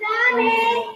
સામે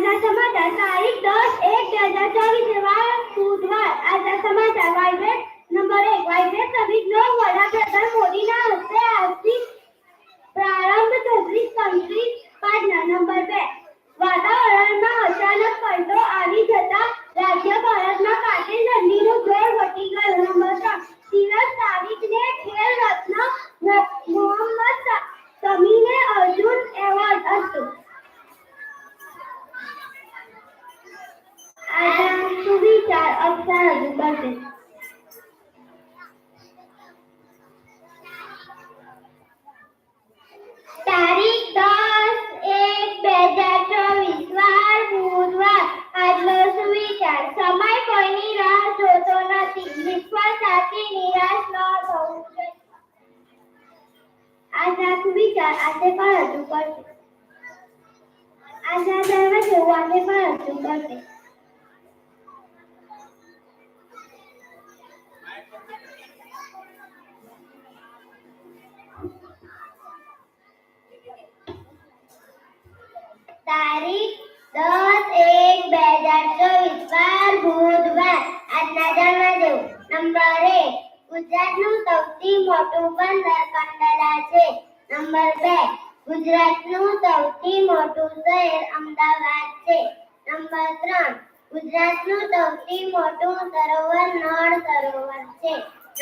આજના સમાચાર તારીખ દસ એક બે હજાર ચોવીસ બુધવાર. આજના સમાચાર વાઇબ્રેટ નંબર એક વાઇબ્રેટ સર્વિસ નો વડાપ્રધાન મોદીના હસ્તે આજથી પ્રારંભ થતી કંટ્રી પાટના નંબર બે. વાતાવરણમાં અચાનક પલટો આવી જતા રાજ્ય ભારતમાં કાતિલ ઠંડીનું જોર વટી ગયું. નંબર ત્રણ સિરાજ સાવિકને ખેલ રત્ન મોહમ્મદ સમીને અર્જુન એવા પણ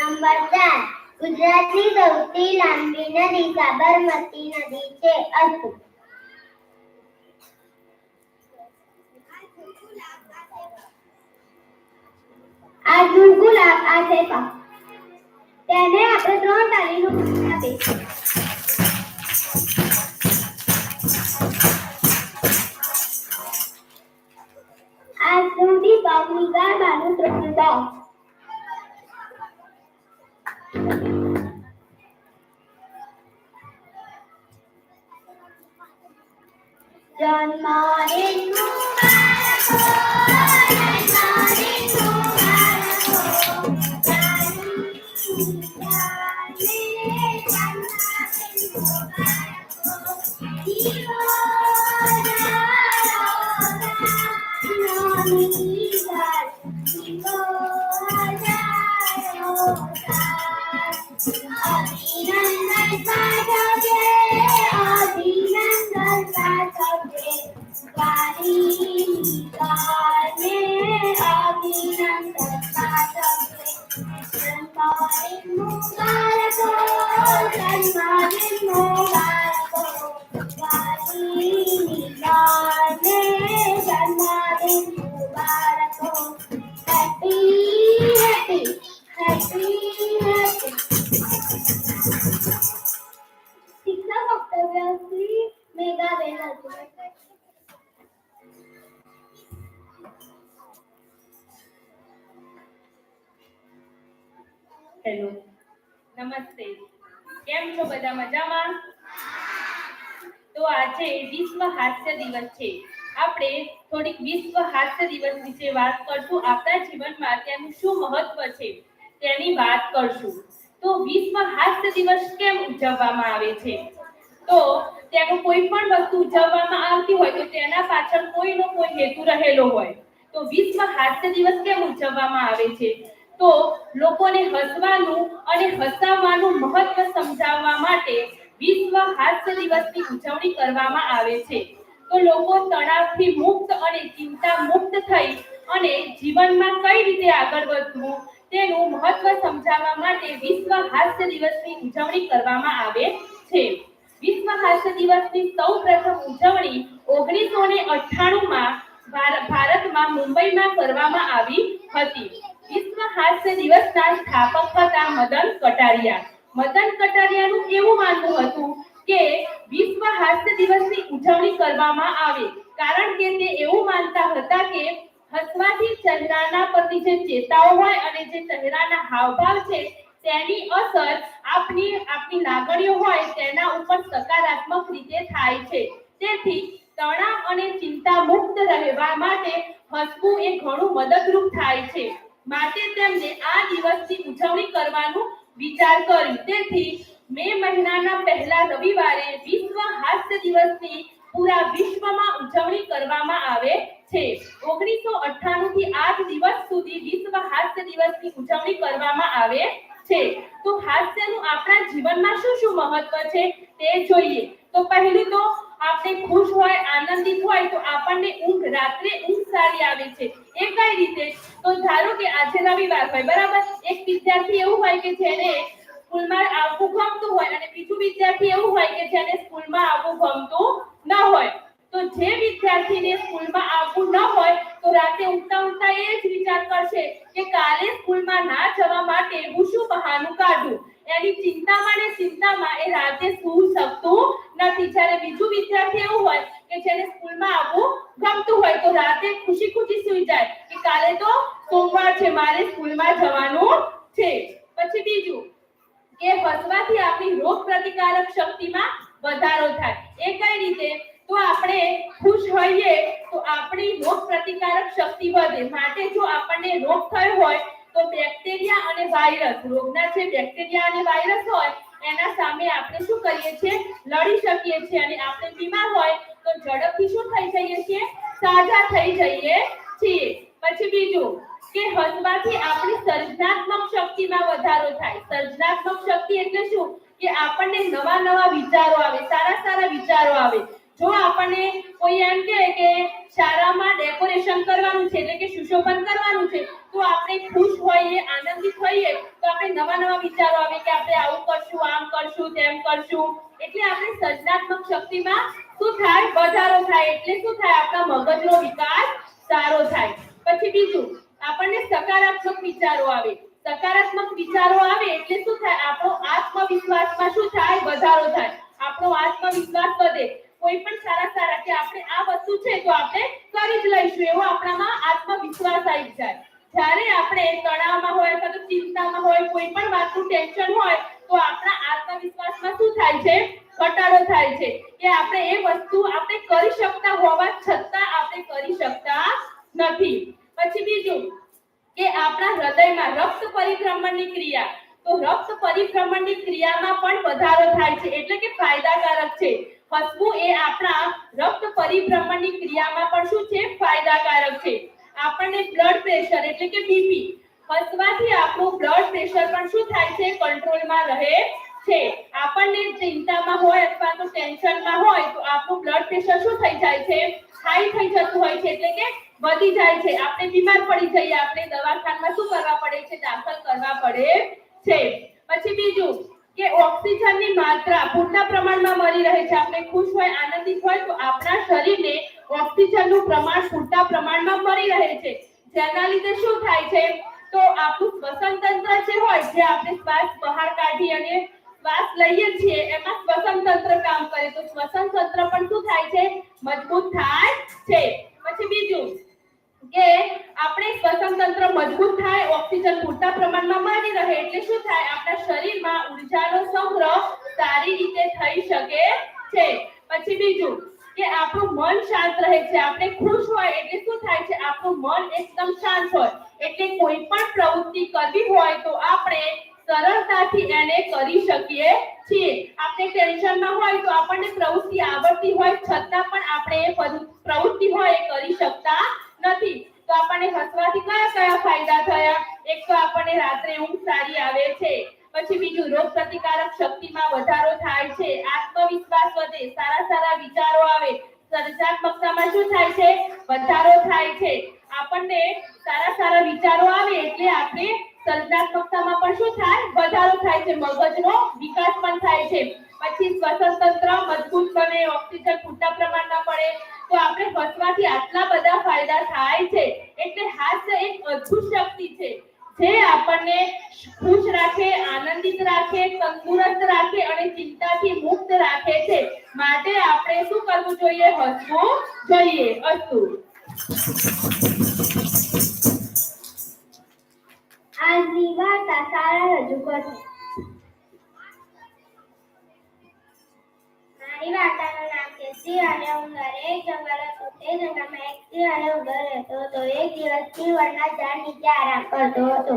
નંબર ચાર ગુજરાતની સૌથી લાંબી નદી સાબરમતી નદી છે અસ્તુ આ ગુલગુલાબ આ છે તેને આપણે ત્રણ તાલીનું આપીશું આ સુધી પાકની ગાળાનું ત્રણ દાવ Dan Marin, Mumbai, હેલો. નમસ્તે. કેમ છો બધા મજામાં? તો આજે વિશ્વ હાસ્ય દિવસ છે. આપણે થોડીક વિશ્વ હાસ્ય દિવસ વિશે વાત કરશું. આપણા જીવનમાં તેનું શું મહત્વ છે તેની વાત કરશું. તો વિશ્વ હાસ્ય દિવસ કેમ ઉજવવામાં આવે છે? તો તેનું કોઈ પણ વસ્તુ ઉજવવામાં આવતી હોય તો તેના પાછળ કોઈનો કોઈ હેતુ રહેલો હોય. તો વિશ્વ હાસ્ય દિવસ કેમ ઉજવવામાં આવે છે? તો લોકોને હસવાનું અને હસાવવાનું મહત્વ સમજાવવા માટે વિશ્વ હાસ્ય દિવસની ઉજવણી કરવામાં આવે છે. તો લોકો તણાવથી મુક્ત અને ચિંતા મુક્ત થઈ અને જીવનમાં કઈ રીતે આગળ વધવું તેનું મહત્વ સમજાવવા માટે વિશ્વ હાસ્ય દિવસની ઉજવણી કરવામાં આવે છે. વિશ્વ હાસ્ય દિવસની સૌ પ્રથમ ઉજવણી ઓગણીસો ને અઠ્ઠાણું માં ભારતમાં મુંબઈમાં કરવામાં આવી હતી. વિશ્વ હાસ્ય દિવસના સ્થાપક હતા મદન કટારિયા. મદન કટારિયાનું એવું માનવું હતું કે વિશ્વ હાસ્ય દિવસની ઉજવણી કરવામાં આવે, કારણ કે તે એવું માનતા હતા કે હસવાથી ચહેરાના પરની જે ચેતાઓ હોય અને જે ચહેરાના હાવભાવ છે, તેની અસર આપની આપની લાગણીઓ હોય તેના ઉપર સકારાત્મક રીતે થાય છે. તેથી તણાવ અને ચિંતા મુક્ત રહેવા માટે હસવું એ ઘણું મદદરૂપ થાય છે. માટે તેમને આ દિવસની ઉજવણી કરવાનું વિચાર કર્યું. તેથી મે મહિનાના પહેલા રવિવારે વિશ્વ હાસ્ય દિવસની પૂરા વિશ્વમાં ઉજવણી કરવામાં આવે છે. ઓગણીસો અઠ્ઠાણું થી આજ દિવસ સુધી વિશ્વ હાસ્ય દિવસની ઉજવણી કરવામાં આવે છે. તો હાસ્યનું આપણા જીવનમાં શું શું મહત્વ છે તે જોઈએ. તો પહેલું તો આપણે ખુશ હોય, આનંદિત હોય, તો આપણને ઊંઘ, રાત્રે ઊંઘ સારી આવે છે. એ કઈ રીતે? તો ધારો કે આજે રવિવાર હોય, બરાબર? એક વિદ્યાર્થી એવું હોય કે જેને સ્કૂલમાં આવવું ગમતું હોય અને બીજું વિદ્યાર્થી એવું હોય કે જેને સ્કૂલમાં આવવું ગમતું ન હોય. તો જે વિદ્યાર્થીને સ્કૂલમાં આવવું ન હોય, તો રાતે ઊંઘતા ઊંઘતા એ જ વિચાર કરશે કે કાલે સ્કૂલમાં ના જવા માટે હું શું બહાનું કાઢું? એની ચિંતામાં ને ચિંતામાં એ રાતે સૂઈ શકતું નથી. જ્યારે બીજું વિદ્યાર્થી એવું હોય કે જેને સ્કૂલમાં આવવું ગમતું હોય તો રાતે ખુશી ખુશી સૂઈ જાય કે કાલે તો સોમવાર છે, મારે સ્કૂલમાં જવાનું છે. પછી બીજું કે હસવાથી આપણી રોગ પ્રતિકારક શક્તિમાં વધારો થાય. એ કઈ રીતે? તો આપણે ખુશ હોઈએ તો આપણી રોગ પ્રતિકારક શક્તિ વધે. માટે જો આપણને રોગ થયો હોય તો બેક્ટેરિયા અને વાયરસ રોગના જે બેક્ટેરિયા અને વાયરસ હોય, એના સામે આપણે શું કરીએ છીએ? લડી શકીએ છીએ. અને આપણે બીમાર હોય, તો ઝડપથી શું થઈ જઈએ છીએ? સાજા થઈ જઈએ છીએ. પછી બીજું કે હસવાથી આપણી સર્જનાત્મક શક્તિમાં વધારો થાય. સર્જનાત્મક શક્તિ એટલે શું? કે આપણને નવા નવા વિચારો આવે, સારા સારા વિચારો આવે. જો આપણને કોઈ એમ કહે કે શાળામાં ડેકોરેશન કરવાનું છે, એટલે કે સુશોભન કરવાનું છે, તો આપણે ખુશ હોઈએ, આનંદિત હોઈએ, તો આપણે નવા નવા વિચારો આવે કે આપણે આવું કરશું, આમ કરશું, તેમ કરશું. એટલે આપણે સર્જનાત્મક શક્તિમાં શું થાય? વધારો થાય. એટલે શું થાય? આપણા મગજનો વિકાસ સારો થાય. પછી બીજું, આપણને સકારાત્મક વિચારો આવે. સકારાત્મક વિચારો આવે એટલે શું થાય? આપણો આત્મવિશ્વાસમાં શું થાય? વધારો થાય. આપણો આત્મવિશ્વાસ વધે. કોઈ પણ સારા સારા કે આપણે આ વસ્તુ છે તો આપણે કરી જ લઈશું, એવો આપણામાં આત્મવિશ્વાસ આવી જાય. જ્યારે આપણે તણાવમાં હોય અથવા તો ચિંતામાં હોય કોઈ પણ વાતનું ટેન્શન હોય, તો આપણા આત્મવિશ્વાસમાં શું થાય છે? ઘટાડો થાય છે. કે આપણે એ વસ્તુ આપણે કરી શકતા હોવા છતાં આપણે કરી શકતા નથી. પછી બીજું, કે આપણા હૃદયમાં રક્ત પરિભ્રમણની ક્રિયા. તો રક્ત પરિભ્રમણની ક્રિયામાં પણ વધારો થાય છે. એટલે કે ફાયદાકારક છે. હસવું એ આપણા રક્ત પરિભ્રમણની ક્રિયામાં પણ શું છે? ફાયદાકારક છે. આપણને બ્લડ પ્રેશર એટલે કે બીપી હસવાથી આપણું બ્લડ પ્રેશર પણ શું થાય છે? કંટ્રોલમાં રહે છે. આપણને ચિંતામાં હોય અથવા તો ટેન્શનમાં હોય તો આપણું બ્લડ પ્રેશર શું થઈ જાય છે? હાઈ થઈ જતું હોય છે એટલે કે વધી જાય છે. આપણે બીમાર પડી જઈએ. આપણે દવાખાનામાં શું કરવા પડે છે? દાખલ કરવા પડે છે. પછી બીજું કે ઓક્સિજનની માત્રા પૂરતા પ્રમાણમાં મળી રહે છે. આપણે ખુશ હોય, આનંદિત હોય, તો આપણા શરીરને ઓક્સિજનનું પ્રમાણ પૂરતા પ્રમાણમાં મળી રહે છે. જેના લીધે શું થાય છે? તો આપણું શ્વસન તંત્ર જે હોય, જે આપણે શ્વાસ બહાર કાઢી અને શ્વાસ લઈએ છીએ, એમાં શ્વસન તંત્ર કામ કરે. તો શ્વસન તંત્ર પણ શું થાય છે? મજબૂત થાય છે. પછી બીજું કે આપણે શ્વસન મજબૂત થાય, ઓક્સિજન પૂરતા પ્રમાણમાં મળી રહે એટલે શું થાય? આપણા શરીરમાં ઉર્જાનો સંગ્રહ સારી રીતે થઈ શકે છે. પછી બીજું, કે આપણું મન શાંત રહે છે. આપણે ખુશ હોય એટલે શું થાય છે? આપણું મન એકદમ શાંત હોય. એટલે કોઈ પણ પ્રવૃત્તિ કરવી હોય તો આપણે સરળતાથી એને કરી શકીએ છીએ. આપણે ટેન્શનમાં હોય તો આપણને પ્રવૃત્તિ આવડતી હોય, છતાં પણ આપણે એ પ્રવૃત્તિ હોય એ કરી શકતા નથી. તો આપણને હસવાથી કયા કયા ફાયદા થયા? એક તો આપણને રાત્રે ઊંઘ સારી આવે છે. પછી બીજું રોગ પ્રતિકારક શક્તિમાં વધારો થાય છે. આત્મવિશ્વાસ વધે, સારા સારા વિચારો આવે. સર્જનાત્મકતામાં શું થાય છે? વધારો થાય છે. આપણને સારા સારા વિચારો આવે એટલે આપણે સર્જનાત્મકતામાં પણ શું થાય? વધારો થાય છે, મગજનો વિકાસ પણ થાય છે. પછી શ્વસન તંત્ર મજબૂત બને, ઓક્સિજન પૂરતા પ્રમાણમાં પડે. તો આપણે હસવાથી આટલા બધા ફાયદા થાય છે. એટલે હાસ્ય એક અદ્ભુત શક્તિ છે. જે આપણને ખુશ રાખે, આનંદિત રાખે, તંદુરસ્ત રાખે અને ચિંતાથી મુક્ત રાખે છે. માટે આપણે શું કરવું જોઈએ? હસવું જોઈએ. અસ્તુ. વાર્તા સારા નામ છે સિંહ અને ઉંદર એક જંગલ તે જંગલમાં એક સિંહ અને ઉંદર રહેતો હતો. એક દિવસ સિંહ ઝાડ નીચે આરામ કરતો હતો.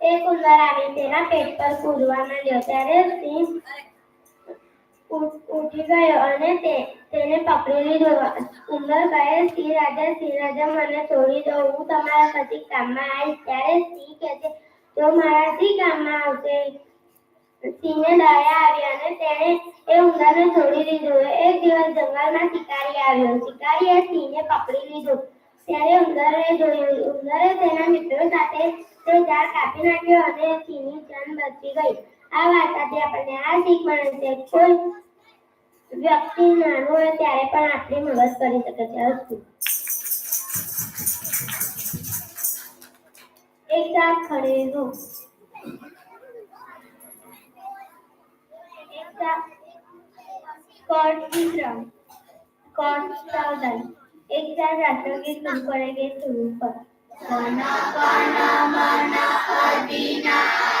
એક ઉંદર આવી તેના પેટ પર કૂદવા માંડ્યો. ત્યારે સિંહ ઉઠી ગયો અને તે, તેને પકડી લીધો ઉંદર કહે સિંહ રાજા સિંહ રાજા મને છોડી દો, હું તમારા પછી કામમાં આવીશ, ત્યારે સિંહ કહે છે, જો મારાથી કામમાં આવશે. સિંહને દયા આવી અને તેણે એ ઉંદરને છોડી દીધું. એક દિવસ જંગલમાં શિકારી આવ્યો. શિકારીએ સિંહને પકડી લીધો. ત્યારે ઉંદરે જોયું, ઉંદરે તેના મિત્રો સાથે તે ઝાડ કાપી નાખ્યો અને સિંહની જાન બચી ગઈ. આ વાર્તાથી આપણને આ શીખ મળે છે કોઈ વ્યક્તિ નાનું હોય ત્યારે પણ આપણી મદદ કરી શકે છે અસ્તુ एक साथ खड़े हो एक साथ स्कॉट विश्राम स्कॉट सावधान एक साथ राष्ट्रगीत सुरू करेंगे शुरू पर वन गण मन अधिनायक